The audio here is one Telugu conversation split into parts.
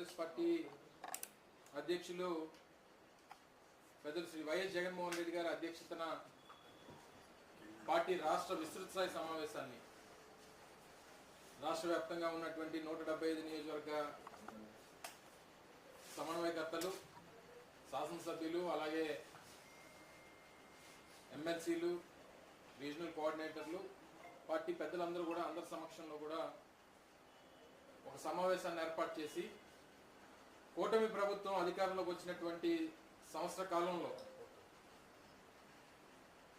కాంగ్రెస్ పార్టీ అధ్యక్షులు పెద్దలు శ్రీ వైఎస్ జగన్మోహన్ రెడ్డి గారి అధ్యక్షతన పార్టీ రాష్ట్ర విస్తృత స్థాయి సమావేశాన్ని రాష్ట్ర వ్యాప్తంగా ఉన్నటువంటి నూట డెబ్బై ఐదు నియోజకవర్గ సమన్వయకర్తలు శాసనసభ్యులు అలాగే ఎమ్మెల్సీలు రీజనల్ కోఆర్డినేటర్లు పార్టీ పెద్దలందరూ కూడా అందరి సమక్షంలో కూడా ఒక సమావేశాన్ని ఏర్పాటు చేసి కూటమి ప్రభుత్వం అధికారంలోకి వచ్చినటువంటి సంవత్సర కాలంలో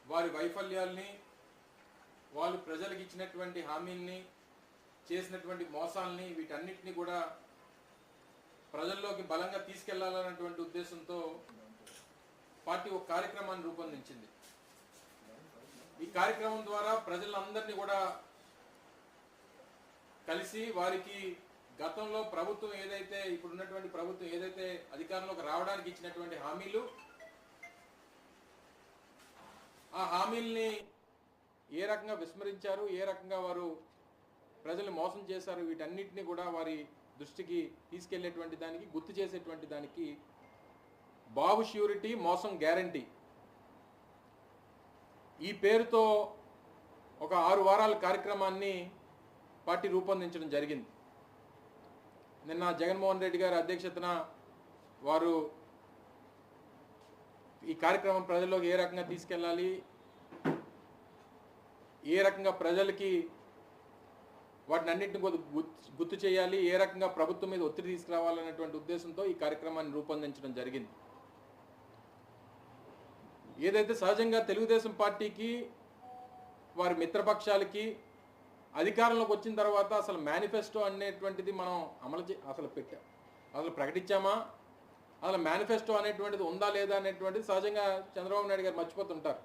వారి వైఫల్యాల్ని వాళ్ళు ప్రజలకు ఇచ్చినటువంటి హామీల్ని చేసినటువంటి మోసాల్ని వీటన్నిటిని కూడా ప్రజల్లోకి బలంగా తీసుకెళ్ళాలన్నటువంటి ఉద్దేశంతో పార్టీ ఒక కార్యక్రమాన్ని రూపొందించింది. ఈ కార్యక్రమం ద్వారా ప్రజలందరినీ కూడా కలిసి వారికి గతంలో ప్రభుత్వం ఏదైతే ఇప్పుడు ఉన్నటువంటి ప్రభుత్వం ఏదైతే అధికారంలోకి రావడానికి ఇచ్చినటువంటి హామీలు ఆ హామీల్ని ఏ రకంగా విస్మరించారు ఏ రకంగా వారు ప్రజల్ని మోసం చేశారు వీటన్నిటిని కూడా వారి దృష్టికి తీసుకెళ్ళేటువంటి దానికి గుర్తు చేసేటువంటి దానికి బాబు ష్యూరిటీ మోసం గ్యారంటీ. ఈ పేరుతో ఒక ఆరు వారాల కార్యక్రమాన్ని పార్టీ రూపొందించడం జరిగింది. నిన్న జగన్మోహన్ రెడ్డి గారి అధ్యక్షతన వారు ఈ కార్యక్రమం ప్రజల్లోకి ఏ రకంగా తీసుకెళ్ళాలి? ఏ రకంగా ప్రజలకి వాటిని అన్నింటిని గుర్తు గుర్తు చేయాలి? ఏ రకంగా ప్రభుత్వం మీద ఒత్తిడి తీసుకురావాలనేటువంటి ఉద్దేశంతో ఈ కార్యక్రమాన్ని రూపొందించడం జరిగింది. ఏదైతే సహజంగా తెలుగుదేశం పార్టీకి వారి మిత్రపక్షాలకి అధికారంలోకి వచ్చిన తర్వాత అసలు మేనిఫెస్టో అనేటువంటిది మనం అమలు చే అసలు పెట్టాం అసలు ప్రకటించామా? అసలు మేనిఫెస్టో అనేటువంటిది ఉందా లేదా అనేటువంటిది సహజంగా చంద్రబాబు నాయుడు గారు మర్చిపోతుంటారు.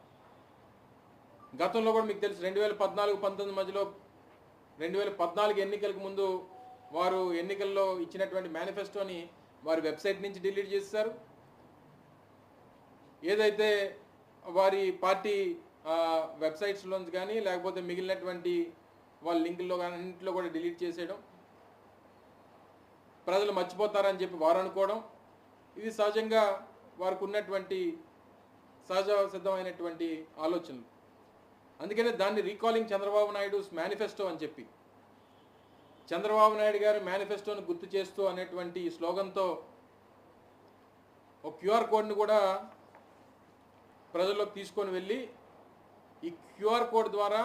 గతంలో కూడా మీకు తెలుసు రెండు వేల పద్నాలుగు పంతొమ్మిది మధ్యలో రెండు వేల పద్నాలుగు ఎన్నికలకు ముందు వారు ఎన్నికల్లో ఇచ్చినటువంటి మేనిఫెస్టోని వారి వెబ్సైట్ నుంచి డిలీట్ చేశారు ఏదైతే వారి పార్టీ వెబ్సైట్స్లోంచి కానీ లేకపోతే మిగిలినటువంటి వాళ్ళ లింకుల్లో కానీ అన్నింటిలో కూడా డిలీట్ చేసేయడం ప్రజలు మర్చిపోతారని చెప్పి వారు అనుకోవడం ఇది సహజంగా వారికి ఉన్నటువంటి సహజ సిద్ధమైనటువంటి ఆలోచనలు. అందుకనే దాన్ని రీకాలింగ్ చంద్రబాబు నాయుడు మేనిఫెస్టో అని చెప్పి చంద్రబాబు నాయుడు గారి మేనిఫెస్టోను గుర్తు చేస్తూ అనేటువంటి ఈ స్లోగన్తో ఒక క్యూఆర్ కోడ్ని కూడా ప్రజల్లోకి తీసుకొని వెళ్ళి ఈ క్యూఆర్ కోడ్ ద్వారా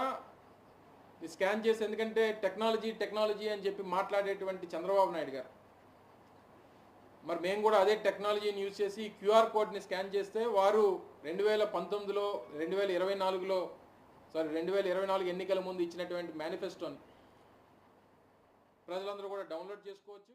స్కాన్ చేసి ఎందుకంటే టెక్నాలజీ టెక్నాలజీ అని చెప్పి మాట్లాడేటువంటి చంద్రబాబు నాయుడు గారు. మరి మేము కూడా అదే టెక్నాలజీని యూజ్ చేసి క్యూఆర్ కోడ్ని స్కాన్ చేస్తే వారు రెండు వేల పంతొమ్మిదిలో రెండు వేల ఇరవై నాలుగులో సారీ రెండు వేల ఇరవై నాలుగు ఎన్నికల ముందు ఇచ్చినటువంటి మేనిఫెస్టోని ప్రజలందరూ కూడా డౌన్లోడ్ చేసుకోవచ్చు.